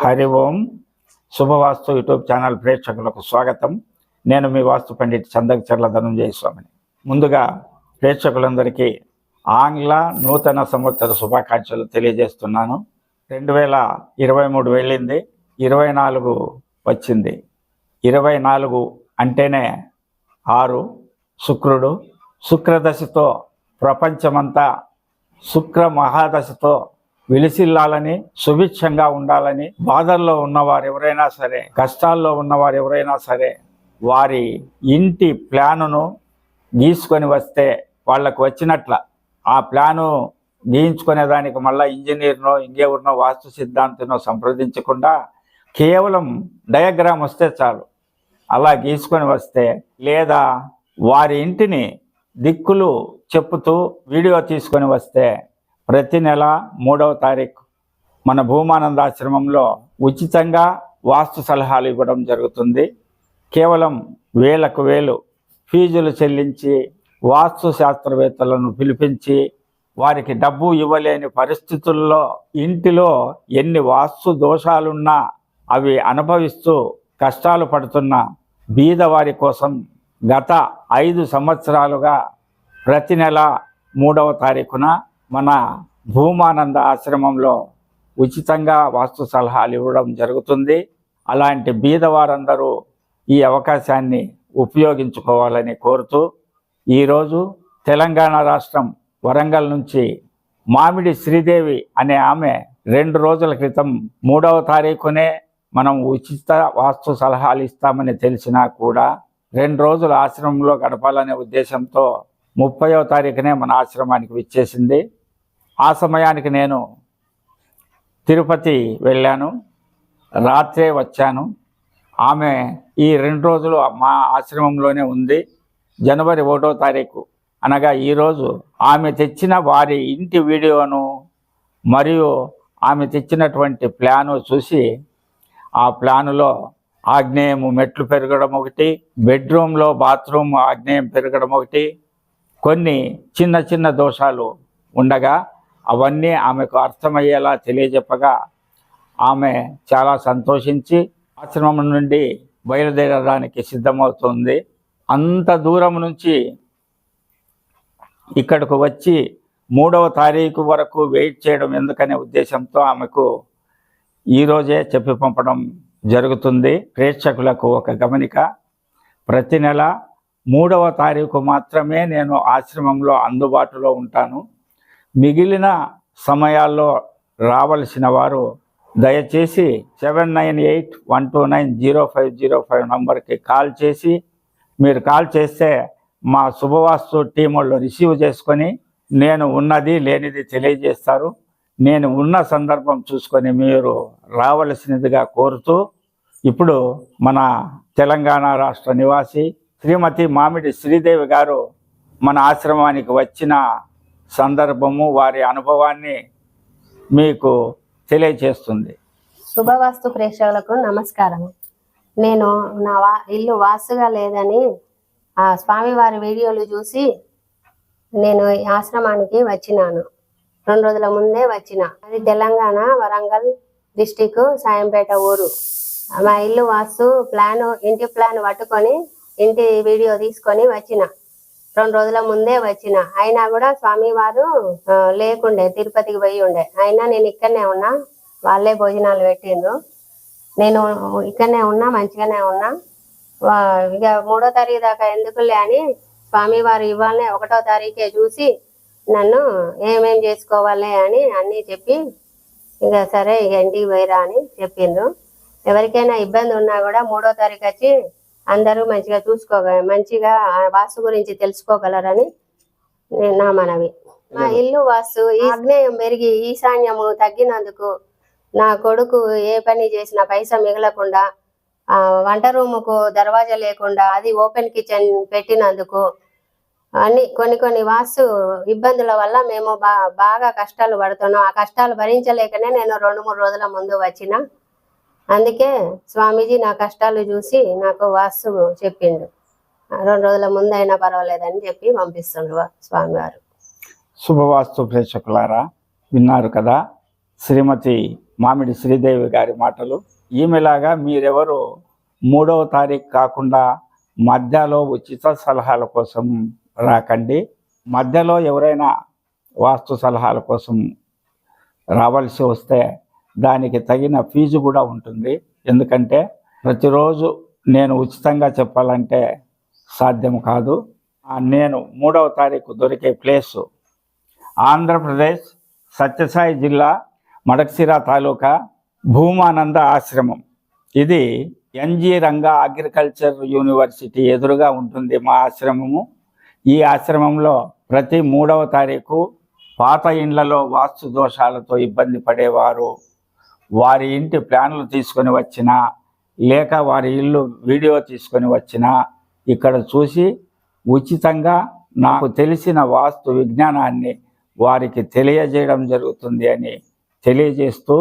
Hari Om. శుభవాస్తు YouTube channel ప్రేక్షకులకు స్వాగతం. నేను మీ వాస్తు పండిట్ చందకచర్ల ధనుంజయ స్వామిని ముందుగా ప్రేక్షకులందరికీ ఆంగ్ల నూతన సంవత్సర శుభాకాంక్షలు తెలియజేస్తున్నాను. రెండు వేల ఇరవై మూడు వెళ్ళింది. ఇరవై నాలుగు వచ్చింది. ఇరవై నాలుగు అంటేనే ఆరు శుక్రుడు. శుక్రదశతో ప్రపంచమంతా శుక్ర మహాదశతో విలిసిల్లాలని సుభిక్షంగా ఉండాలని బాధల్లో ఉన్నవారు ఎవరైనా సరే కష్టాల్లో ఉన్నవారు ఎవరైనా సరే వారి ఇంటి ప్లానును గీసుకొని వస్తే వాళ్ళకు వచ్చినట్ల ఆ ప్లాను గీయించుకునే దానికి మళ్ళీ ఇంజనీర్నో ఇంకెవరినో వాస్తు సిద్ధాంతినో సంప్రదించకుండా కేవలం డయాగ్రామ్ వస్తే చాలు. అలా గీసుకొని వస్తే లేదా వారి ఇంటిని దిక్కులు చెప్పుతూ వీడియో తీసుకొని వస్తే ప్రతి నెల మూడవ తారీఖు మన భూమానందాశ్రమంలో ఉచితంగా వాస్తు సలహాలు ఇవ్వడం జరుగుతుంది. కేవలం వేలకు వేలు ఫీజులు చెల్లించి వాస్తు శాస్త్రవేత్తలను పిలిపించి వారికి డబ్బు ఇవ్వలేని పరిస్థితుల్లో ఇంటిలో ఎన్ని వాస్తు దోషాలున్నా అవి అనుభవిస్తూ కష్టాలు పడుతున్న బీదవారి కోసం గత ఐదు సంవత్సరాలుగా ప్రతి నెల మూడవ తారీఖున మన భూమానంద ఆశ్రమంలో ఉచితంగా వాస్తు సలహాలు ఇవ్వడం జరుగుతుంది. అలాంటి బీదవారందరూ ఈ అవకాశాన్ని ఉపయోగించుకోవాలని కోరుతూ ఈరోజు తెలంగాణ రాష్ట్రం వరంగల్ నుంచి మామిడి శ్రీదేవి అనే ఆమె రెండు రోజుల క్రితం మూడవ తారీఖునే మనం ఉచిత వాస్తు సలహాలు ఇస్తామని తెలిసినా కూడా రెండు రోజులు ఆశ్రమంలో గడపాలనే ఉద్దేశంతో ముప్పయో తారీఖునే మన ఆశ్రమానికి విచ్చేసింది. ఆ సమయానికి నేను తిరుపతి వెళ్ళాను. రాత్రే వచ్చాను. ఆమె ఈ రెండు రోజులు మా ఆశ్రమంలోనే ఉంది. జనవరి ఒకటో తారీఖు. అనగా ఈరోజు ఆమె తెచ్చిన వారి ఇంటి వీడియోను మరియు ఆమె తెచ్చినటువంటి ప్లాను చూసి ఆ ప్లానులో ఆగ్నేయము మెట్లు పెరగడం ఒకటి బెడ్రూమ్లో బాత్రూమ్ ఆగ్నేయం పెరగడం ఒకటి కొన్ని చిన్న చిన్న దోషాలు ఉండగా అవన్నీ ఆమెకు అర్థమయ్యేలా తెలియజెప్పగా ఆమె చాలా సంతోషించి ఆశ్రమం నుండి బయలుదేరడానికి సిద్ధమవుతుంది. అంత దూరం నుంచి ఇక్కడకు వచ్చి మూడవ తారీఖు వరకు వెయిట్ చేయడం ఎందుకనే ఉద్దేశంతో ఆమెకు ఈరోజే చెప్పి పంపడం జరుగుతుంది. ప్రేక్షకులకు ఒక గమనిక ప్రతి నెల మూడవ తారీఖు మాత్రమే నేను ఆశ్రమంలో అందుబాటులో ఉంటాను. మిగిలిన సమయాల్లో రావలసిన వారు దయచేసి seven nine eight one two nine zero five zero five నంబర్కి కాల్ చేసి మీరు కాల్ చేస్తే మా శుభవాస్తు టీం వాళ్ళు రిసీవ్ చేసుకొని నేను ఉన్నది లేనిది తెలియజేస్తారు. నేను ఉన్న సందర్భం చూసుకొని మీరు రావలసినదిగా కోరుతూ ఇప్పుడు మన తెలంగాణ రాష్ట్ర నివాసి శ్రీమతి మామిడి శ్రీదేవి గారు మన ఆశ్రమానికి వచ్చిన సందర్భము వారి అనుభవాన్ని మీకు తెలియచేస్తుంది. శుభవాస్తు ప్రేక్షకులకు నమస్కారం. నేను నా వా ఇల్లు వాస్తుగా లేదని ఆ స్వామివారి వీడియోలు చూసి నేను ఈ ఆశ్రమానికి వచ్చినాను. రెండు రోజుల ముందే వచ్చిన. అది తెలంగాణ వరంగల్ డిస్టిక్ సాయంపేట ఊరు. మా ఇల్లు వాస్తు ప్లాన్ ఇంటి ప్లాన్ పట్టుకొని ఇంటి వీడియో తీసుకొని వచ్చిన. రెండు రోజుల ముందే వచ్చిన. అయినా కూడా స్వామివారు లేకుండే తిరుపతికి పోయి ఉండే. అయినా నేను ఇక్కడనే ఉన్నా. వాళ్ళే భోజనాలు పెట్టిండ్రు. నేను ఇక్కడనే ఉన్నా మంచిగానే ఉన్నా. ఇక మూడో తారీఖు దాకా ఎందుకులే అని స్వామివారు ఇవాళనే ఒకటో తారీఖే చూసి నన్ను ఏమేం చేసుకోవాలి అని అన్నీ చెప్పి ఇక సరే ఇక ఇంటికి పోయిరా అని చెప్పిండ్రు. ఎవరికైనా ఇబ్బంది ఉన్నా కూడా మూడో తారీఖు వచ్చి అందరూ మంచిగా చూసుకోగ మంచిగా ఆ వాస్తు గురించి తెలుసుకోగలరని నేను నా మనవి. మా ఇల్లు వాస్తు ఆగ్నేయం పెరిగి ఈశాన్యము తగ్గినందుకు నా కొడుకు ఏ పని చేసినా పైసా మిగలకుండా ఆ వంట రూముకు దర్వాజా లేకుండా అది ఓపెన్ కిచెన్ పెట్టినందుకు అన్ని కొన్ని కొన్ని వాస్తు ఇబ్బందుల వల్ల మేము బా బాగా కష్టాలు పడుతున్నాం. ఆ కష్టాలు భరించలేకనే నేను రెండు మూడు రోజుల ముందు వచ్చిన. అందుకే స్వామీజీ నా కష్టాలు చూసి నాకు వాస్తు చెప్పిండు. రెండు రోజుల ముందు అయినా పర్వాలేదని చెప్పి పంపిస్తుండ్రు స్వామివారు. శుభవాస్తు ప్రేక్షకులారా విన్నారు కదా శ్రీమతి మామిడి శ్రీదేవి గారి మాటలు. ఈమెలాగా మీరెవరు మూడవ తారీఖు కాకుండా మధ్యలో ఉచిత సలహాల కోసం రాకండి. మధ్యలో ఎవరైనా వాస్తు సలహాల కోసం రావాల్సి వస్తే దానికి తగిన ఫీజు కూడా ఉంటుంది. ఎందుకంటే ప్రతిరోజు నేను ఉచితంగా చెప్పాలంటే సాధ్యం కాదు. నేను మూడవ తారీఖు దొరికే ప్లేసు ఆంధ్రప్రదేశ్ సత్యసాయి జిల్లా మడక్సిరా తాలూకా భూమానంద ఆశ్రమం. ఇది ఎన్జి రంగా అగ్రికల్చర్ యూనివర్సిటీ ఎదురుగా ఉంటుంది మా ఆశ్రమము. ఈ ఆశ్రమంలో ప్రతి మూడవ తారీఖు పాత ఇండ్లలో వాస్తు దోషాలతో ఇబ్బంది పడేవారు. వారి ఇంటి ప్లాన్లు తీసుకొని వచ్చినా లేక వారి ఇల్లు వీడియో తీసుకొని వచ్చినా ఇక్కడ చూసి ఉచితంగా నాకు తెలిసిన వాస్తు విజ్ఞానాన్ని వారికి తెలియజేయడం జరుగుతుంది అని తెలియజేస్తూ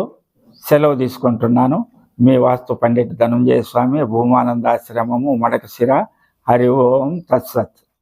సెలవు తీసుకుంటున్నాను. మీ వాస్తు పండిట్ ధనంజయ స్వామి భూమానందాశ్రమము మడకశిర. హరి ఓం తత్సత్.